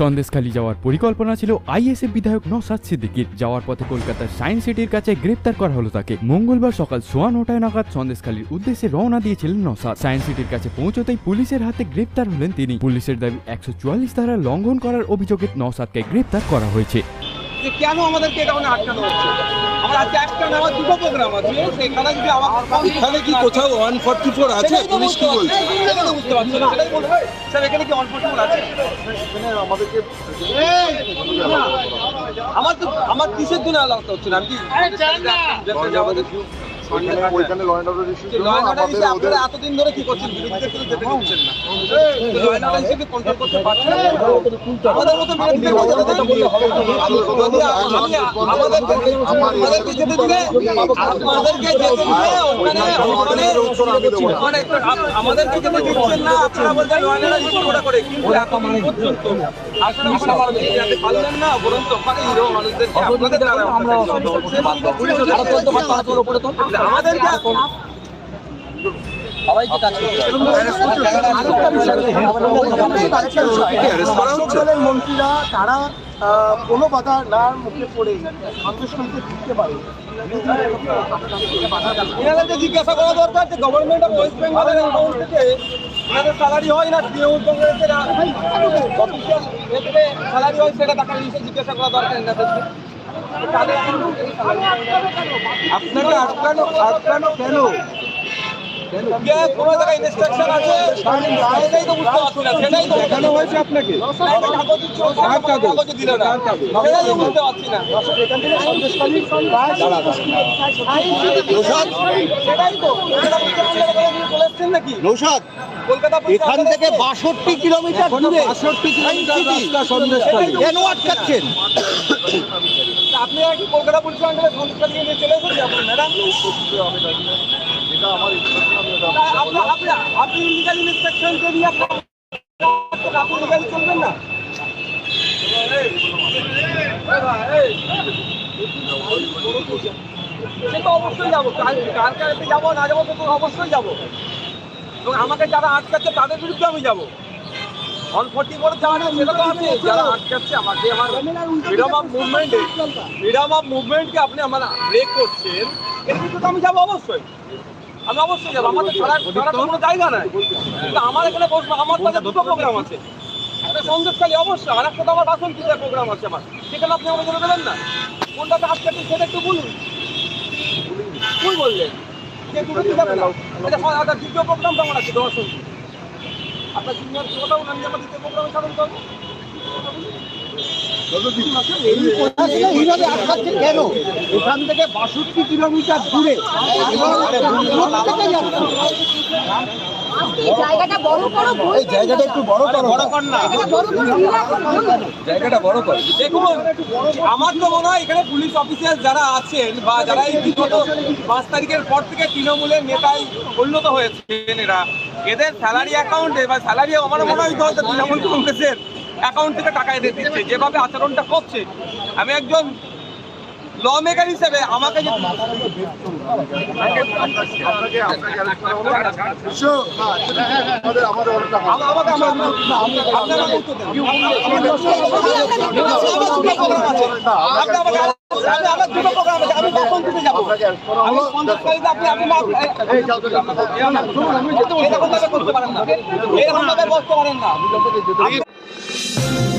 সন্দেশখালী যাওয়ার পরিকল্পনা ছিল আইএসএফ বিধায়ক নসাদ সিদ্দিকির। যাওয়ার পথে কলকাতার সায়েন্স সিটির কাছে গ্রেপ্তার করা হলো তাকে। মঙ্গলবার সকাল সোয়া নটায় নাগাদ সন্দেশখালীর উদ্দেশ্যে রওনা দিয়েছিলেন নসাদ। সায়েন্স সিটির কাছে পৌঁছতেই পুলিশের হাতে গ্রেপ্তার হলেন তিনি। পুলিশের দাবি একশো চুয়াল্লিশ ধারা লঙ্ঘন করার অভিযোগে নসাদকে গ্রেপ্তার করা হয়েছে। যে কেন আমাদেরকে এটা মানে আটকানো হচ্ছে? আমার আজকে একটা না দুটো প্রোগ্রাম আছে সেখানে যদি আমার এখানে কি কোথাও ওয়ান ফর্টি ফোর আছে পুলিশ কি বলছে পারছি। না, সেটাই তো বুঝতে পারছি না, সেটাই বলব। স্যার এখানে কি আছে? আমার তো আমার কিসের জন্য আলাদা হচ্ছে না! আমি কি ওইখানে law order issue law and order হিসেবে আপনারা এতদিন ধরে কি করছেন? বিরোধীদের কিন্তু যেতে দিচ্ছেন না। ল অর্ডার হিসেবে কন্ট্রোল করতে পারছেন না। আমাদের মতো বিরোধীদের কথা যেটা হবে না। যদি আমি আমাদেরকে আমাদেরকে যেতে দিলে আপনাদেরকে যেতে দিলে ওখানে ওখানে মানে আমাদেরকে যেতে দিচ্ছেন না আপনারা বলছেন ল অর্ডার ইস্যু ওটা করে। কিন্তু এতদিন পর্যন্ত আসলে আপনারা পারলেন না বরঞ্চ ওখানে হিরো মানুষদেরকে আপনাদের দ্বারা আমরা আমাদেরকে মন্ত্রীরা তারা কোনো বাধা না মুখে পড়ে সন্দেশখালীতে ঢুকতে পারে এনাদেরকে জিজ্ঞাসা করা দরকার যে গভর্নমেন্ট অফ ওয়েস্ট বেঙ্গলের অ্যাকাউন্ট থেকে এনাদের স্যালারি হয় না তৃণমূল কংগ্রেসের অফিসিয়াল স্যালারি হয় সেটা নিয়ে জিজ্ঞাসা করা দরকার এনাদেরকে আপনাকে আটকানো আটকানো কেন? কোনো জায়গায় ইনস্ট্রাকশন আছে? সেটাই তো বুঝতে পারছি না। সেটাই তো দেখানো হয়েছে আপনাকে? একটা কাগজ দিচ্ছিল, কার কাগজ? কাগজে দিল না। সেটাই তো বুঝতে পারছি না। সেটাই তো। নাকি নৌসাদ? এখান থেকে বাষট্টি কিলোমিটার দূরে বাষট্টি কিলোমিটার রাস্তা সন্দেশখালী কেন আটকাচ্ছেন? আপনি কি কলকাতা পুলিশ নিয়ে চলে এসেছেন ম্যাডাম? আপনি না? সে তো অবশ্যই যাব। যাব, না যাব অবশ্যই যাব। এবং আমাকে যারা আটকাচ্ছে তাদের বিরুদ্ধে আমি যাব। অন ফোর্টি করে যাওয়া না সেটা আমাকে আমার freedom of movement freedom of মুভমেন্টকে আপনি আমার ব্রেক করছেন, এর বিরুদ্ধে তো আমি যাব অবশ্যই। আমি অবশ্যই যাব। আমাদের ছাড়া তো কোনো জায়গা নাই। কিন্তু আমার এখানে বসবো আমার কাছে দুটো প্রোগ্রাম আছে। একটা সন্দেশকালী অবশ্যই আর একটা তো আমার বাসন পূজার প্রোগ্রাম আছে আমার। সেখানে আপনি আমাকে বলে দেবেন না। কোনটাতে আটকাচ্ছেন সেটা একটু বলুন। ভুল বললেন। যে দুটো দিন যাবে না। সব- দ্বিতীয় প্রোগ্রামটা আমার আছে দর্শন আপনার সিনিয়র কোথাও আমি দ্বিতীয় প্রোগ্রামে সাধন করব। দেখুন, আমার তো মনে হয় এখানে পুলিশ অফিসার যারা আছেন বা যারা এই পাঁচ তারিখের পর থেকে তৃণমূলের নেতায় উন্নত হয়েছেন এরা, এদের স্যালারি অ্যাকাউন্টে বা স্যালারি আমার মনে হয় তৃণমূল কংগ্রেসের অ্যাকাউন্ট থেকে টাকা এদের দিচ্ছে যেভাবে আচরণটা করছে। আমি একজন ল মেকার হিসেবে আমাকে যে এরকম ভাবে পারেন না। এরকম